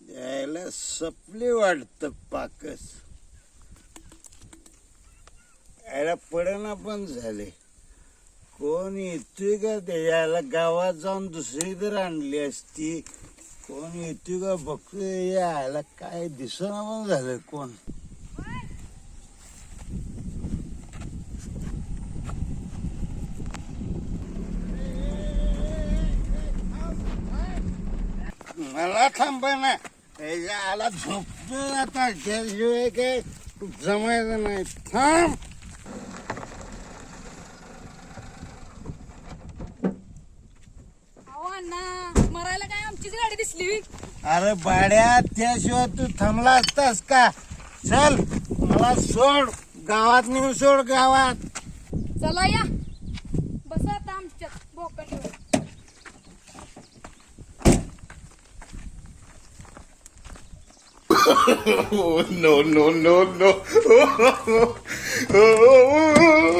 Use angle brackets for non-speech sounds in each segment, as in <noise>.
यायला सपली वाटत पाकच याला पडना पण झाले. कोण येतोय का त्याला गावात जाऊन दुसरी तर आणली असती. कोण येतोय का बघतोय यायला काय दिसना पण झालं कोण? मला थांब ना. याला झोपतो आता. काय? जमायचं नाही. थांब अहो अण्णा मरायला काय आमचीच गाडी दिसली? अरे बाड्या त्याशिवाय तू थांबला असतास का? चल मला सोड. गावात नेऊन सोड गावात. चला या. बसा आता आमच्यात बोकंडीवर. <coughs> No, no, no, no. <coughs>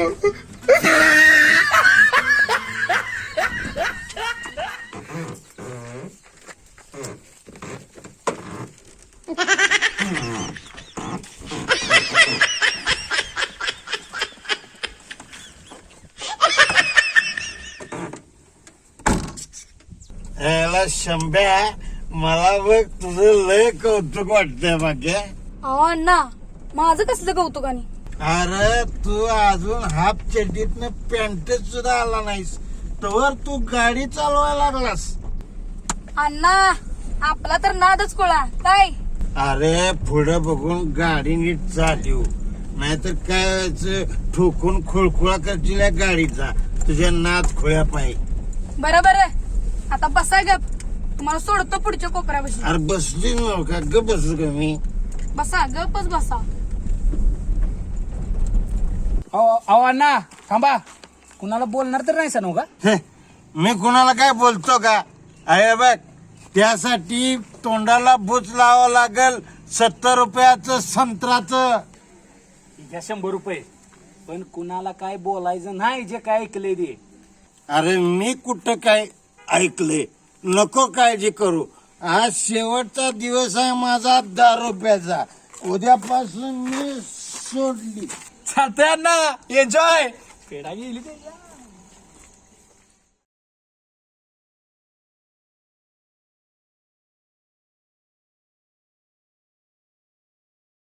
याला शंभ्या. मला बघ तुझं लय कौतुक वाटतंय मागे. अहो अण्णा माझं कसलं कौतुकाने अरे तू अजून हाफ चड्डीतनं पॅन्ट सुद्धा आला नाहीस. तवर तू गाडी चालवायला लागलास. अण्णा आपला तर नादच कोळा. काय? अरे पुढे बघून गाडी नीट चालू नाहीतर काय व्हायचं? ठोकून खोळखोळा करशील या गाडीचा. तुझ्या नाच खोळ्या पाहिजे बरं बरं आता बसा गप. तुम्हाला सोडतो पुढच्या कोपऱ्यापाशी. अरे बसली का ग बसू का मी? बसा गपच बसा. अहो अण्णा थांबा. कुणाला बोलणार तर नाही सनू का? हे, मी कुणाला काय बोलतो का? अरे बघ त्यासाठी तोंडाला बुच लावावं लागल सत्तर रुपयाचं संत्राचं घ्या शंभर रुपये. पण कुणाला काय बोलायचं नाही जे काय ऐकले ते. अरे मी कुठं काय ऐकले. नको काळजी करू. आज शेवटचा दिवस आहे माझा दहा रुपयाचा उद्यापासून मी सोडली. अण्णा एन्जॉय पेढा गेली त्याच्या.